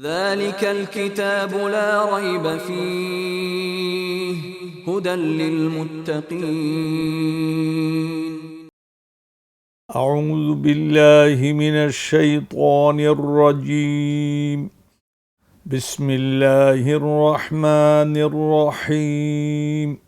ذلك الكتاب لا ريب فيه هدى للمتقين. أعوذ بالله من الشيطان الرجيم. بسم الله الرحمن الرحيم.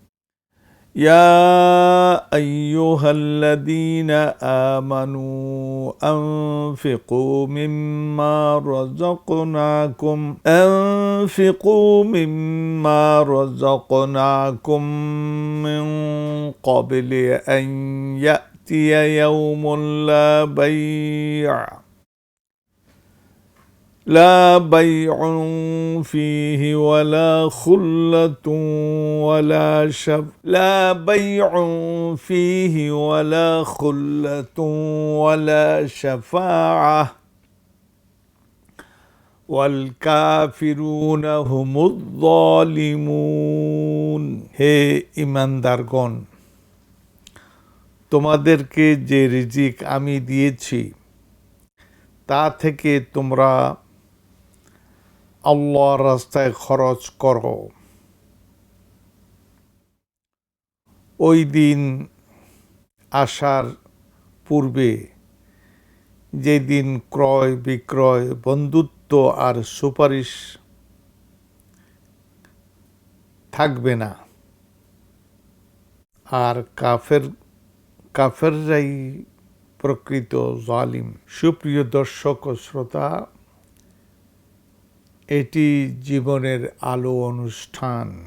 يا أيها الذين آمنوا أنفقوا مما رزقناكم أنفقوا مما رزقناكم من قبل أن يأتي يوم لا بيع. لا بيع فيه ولا خلة ولا شف لا بيع فيه ولا خلة ولا شفاعة والكافرون هم الظالمون হে ইমানদারগণ তোমাদেরকে যে রিজিক আমি দিয়েছি তা থেকে তোমরা আল্লাহর রাস্তায় খরচ করো। ওই দিন আসার পূর্বে যেদিন ক্রয় বিক্রয়, বন্ধুত্ব আর সুপারিশ থাকবে না, আর কাফের কাফেররাই প্রকৃত জালিম। সুপ্রিয় দর্শক ও শ্রোতা এটি জীবনের আলো অনুষ্ঠান।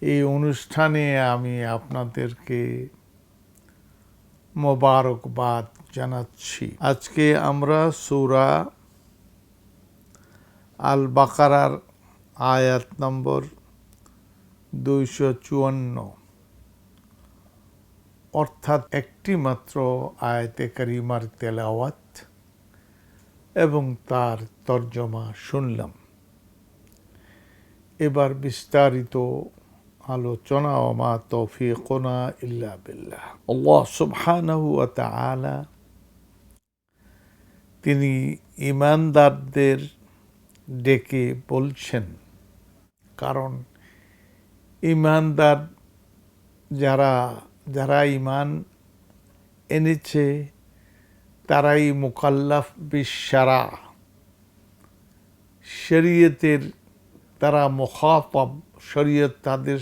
এই অনুষ্ঠানে আমি আপনাদেরকে মোবারকবাদ জানাচ্ছি। আজকে আমরা সূরা আল বাকারার আয়াত নম্বর দুইশো চুয়ান্ন। অর্থাৎ একটি মাত্র আয়াতে কারিমার তেলাওয়াত এবং তার তর্জমা শুনলাম। এবার বিস্তারিত আলোচনা ওমা তৌফিকনা ইল্লা বিল্লাহ। আল্লাহ সুবহানাহু ওয়া তাআলা তিনি ইমানদারদের ডেকে বলছেন, কারণ ইমানদার যারা যারা ইমান এনেছে, তারাই মুকাল্লাফ বিশারা। শরীয়তের তারা মুখাতব শরীয়ত তাদের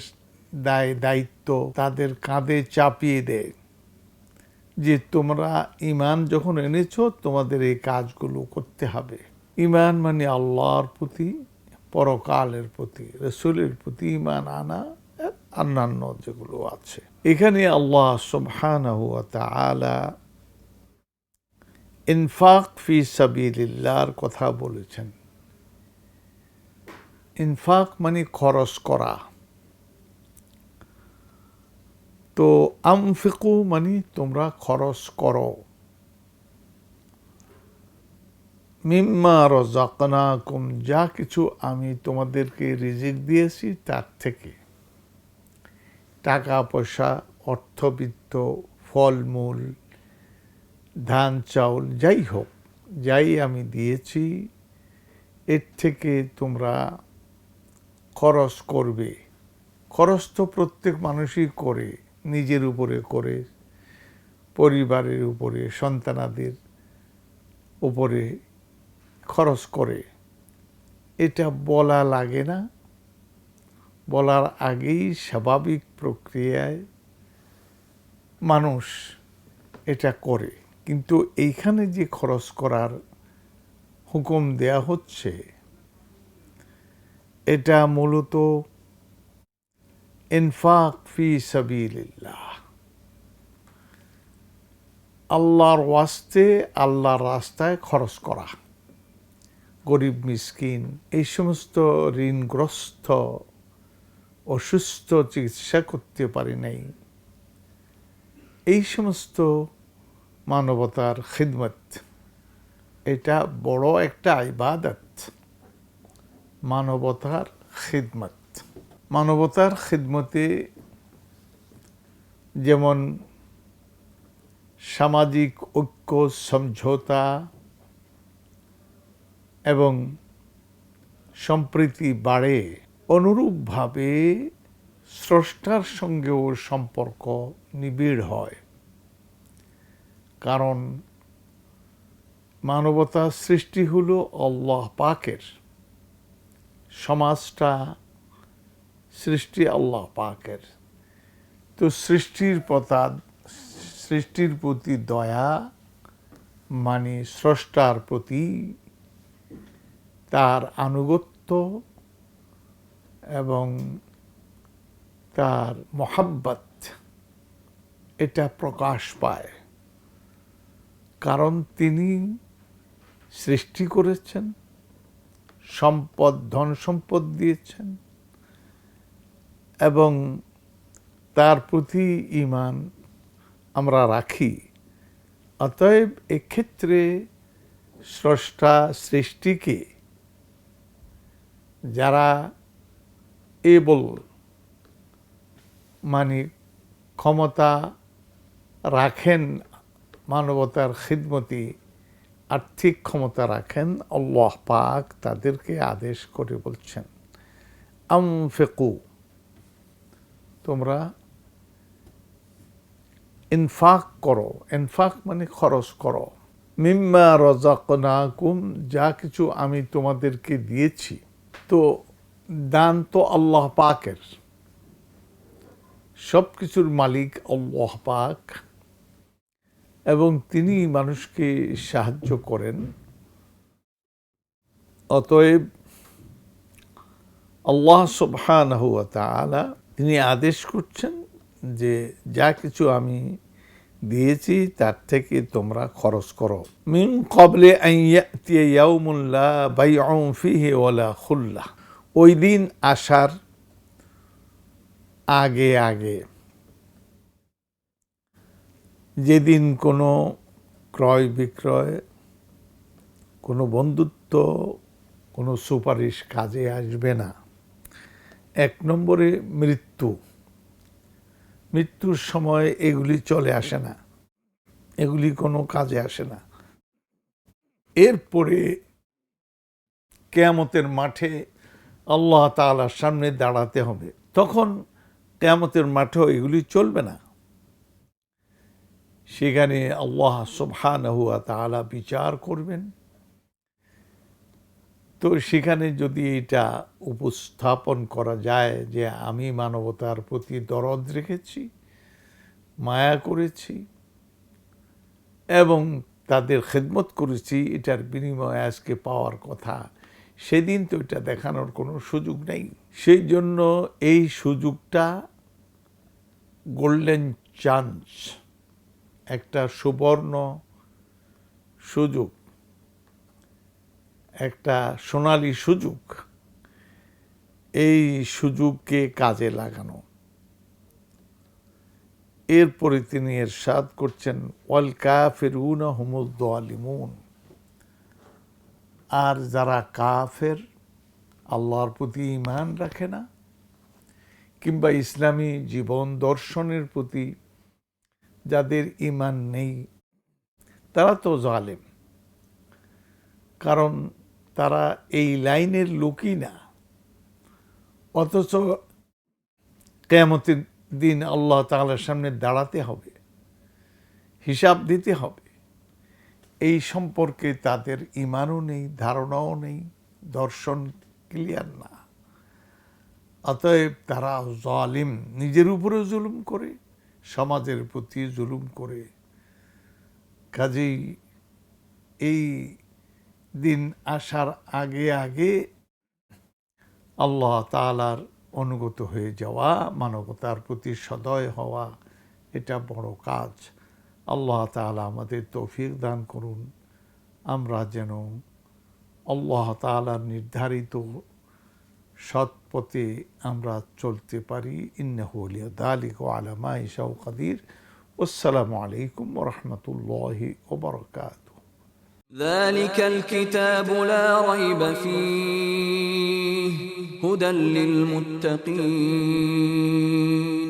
দায়, দায়িত্ব তাদের কাঁধে চাপিয়ে দেয়। যে তোমরা ইমান যখন এনেছো, তোমাদের এই কাজগুলো করতে হবে। ইমান মানে আল্লাহর প্রতি, পরকালের প্রতি, রসুলের প্রতি ইমান আনা অন্যান্য যেগুলো আছে। এখানে আল্লাহ সুবহানাহু ওয়া তাআলা ইনফাক ফি সাবিলিল্লাহর কথা বলেছেন। ইনফাক মানে খরচ করা। তো আমফিকু মানে তোমরা খরচ করো। মিম্মা রজাকনাকুম, যা কিছু আমি তোমাদেরকে রিজিক দিয়েছি তার থেকে। টাকা, পয়সা, অর্থবিত্ত, ফলমূল, ধান, চাউল, যাই হোক, যাই আমি দিয়েছি, এর থেকে তোমরা খরচ করবে। খরচ তো প্রত্যেক মানুষই করে, নিজের উপরে করে, পরিবারের উপরে, সন্তানাদের উপরে খরচ করে। এটা বলা লাগে না। বলার আগেই স্বাভাবিক প্রক্রিয়ায় মানুষ এটা করে। কিন্তু এইখানে যে খরচ করার হুকুম দেয়া হচ্ছে এটা মূলত ইনফাক ফি সাবিলিল্লাহ। আল্লাহর ওয়াস্তে, আল্লাহর রাস্তায় খরচ করা। গরিব, মিসকিন, এই সমস্ত ঋণগ্রস্ত অসুস্থ চিকিৎসা করতে পারি নাই। এই সমস্ত মানবতার খিদমত, এটা বড় একটা ইবাদত। মানবতার খিদমত। মানবতার খিদমতে যেমন সামাজিক ঐক্য, সমঝোতা এবং সম্প্রীতি বাড়ে, অনুরূপভাবে স্রষ্টার সঙ্গেও সম্পর্ক নিবিড় হয়। কারণ মানবতার সৃষ্টি হলো আল্লাহ পাকের। সমাজটা সৃষ্টি আল্লাহ পাকের। তো সৃষ্টির পথা সৃষ্টির প্রতি দয়া মানে স্রষ্টার প্রতি তার আনুগত্য এবং তার মহাব্বত, এটা প্রকাশ পায়। কারণ তিনি সৃষ্টি করেছেন। সম্পদ, ধন সম্পদ দিয়েছেন এবং তার প্রতি ইমান আমরা রাখি। অতএব এক্ষেত্রে স্রষ্টা সৃষ্টিকে যারা এবল মানে ক্ষমতা রাখেন মানবতার খিদমতি আর্থিক ক্ষমতা রাখেন, আল্লাহ পাক তাদেরকে আদেশ করে বলছেন আমফেকু তোমরা ইনফাক করো। ইনফাক মানে খরচ করো। মিম্মা রজাকনাকুম যা কিছু আমি তোমাদেরকে দিয়েছি, তো দান তো আল্লাহ পাকের। সব কিছুর মালিক আল্লাহ পাক। এবং তিনি মানুষকে সাহায্য করেন। অতএব আল্লাহ সুবহানাহু তাআলা তিনি আদেশ করছেন যে যা কিছু আমি দিয়েছি তার থেকে তোমরা খরচ করো। মিন কবলে খুল্লাহ ওই দিন আসার আগে আগে যেদিন কোনো ক্রয় বিক্রয়, কোনো বন্ধুত্ব, কোনো সুপারিশ কাজে আসবে না। এক নম্বরে মৃত্যু। মৃত্যুর সময় এগুলি চলে আসে না। এগুলি কোনো কাজে আসে না। এরপরে কেয়ামতের মাঠে আল্লাহ তাআলার সামনে দাঁড়াতে হবে। তখন কেয়ামতের মাঠেও এগুলি চলবে না। সেখানে আল্লাহ সুবহানাহু ওয়া তাআলা বিচার করবেন। তো সেখানে যদি এটা উপস্থাপন করা যায় যে আমি মানবতার প্রতি দরদ রেখেছি, মায়া করেছি এবং তাদের খেদমত করেছি, এটার বিনিময়ে আজকে পাওয়ার কথা, সেদিন তো এটা দেখানোর কোনো সুযোগ নেই। সেই জন্য এই সুযোগটা গোল্ডেন চান্স একটা সুবর্ণ সুযোগ, একটা সোনালি সুযোগ, এই সুযোগকে কাজে লাগানো। এরপরে তিনি এর এরশাদ করছেন, ওয়াল কাফেরুন হুমুদ আলিমুন আর যারা কাফের, আল্লাহর প্রতি ইমান রাখে না, কিংবা ইসলামী জীবন দর্শনের প্রতি যাদের ইমান নেই, তারা তো জালেম। কারণ তারা এই লাইনের লোকই না। অথচ কেয়ামতের দিন আল্লাহ তাআলার সামনে দাঁড়াতে হবে, হিসাব দিতে হবে। এই সম্পর্কে তাদের ইমানও নেই, ধারণাও নেই, দর্শন ক্লিয়ার না। অতএব তারা জালিম, নিজের উপরে জুলুম করে। সমাজের প্রতি জুলুম করে। কাজেই এই দিন আসার আগে আগে আল্লাহ তালার অনুগত হয়ে যাওয়া, মানবতার প্রতি সদয় হওয়া, এটা বড় কাজ। আল্লাহ তালা আমাদের তৌফিক দান করুন। আমরা যেন আল্লাহ তালার নির্ধারিত সৎ পথে আমরা চলতে পারি ইন্নাহুলিয়া দালিক আলামা ইসাউ কাদির আসসালামু আলাইকুম রহমতুল্লাহি ওবরকাত ذلك الكتاب لا ريب فيه هدى للمتقين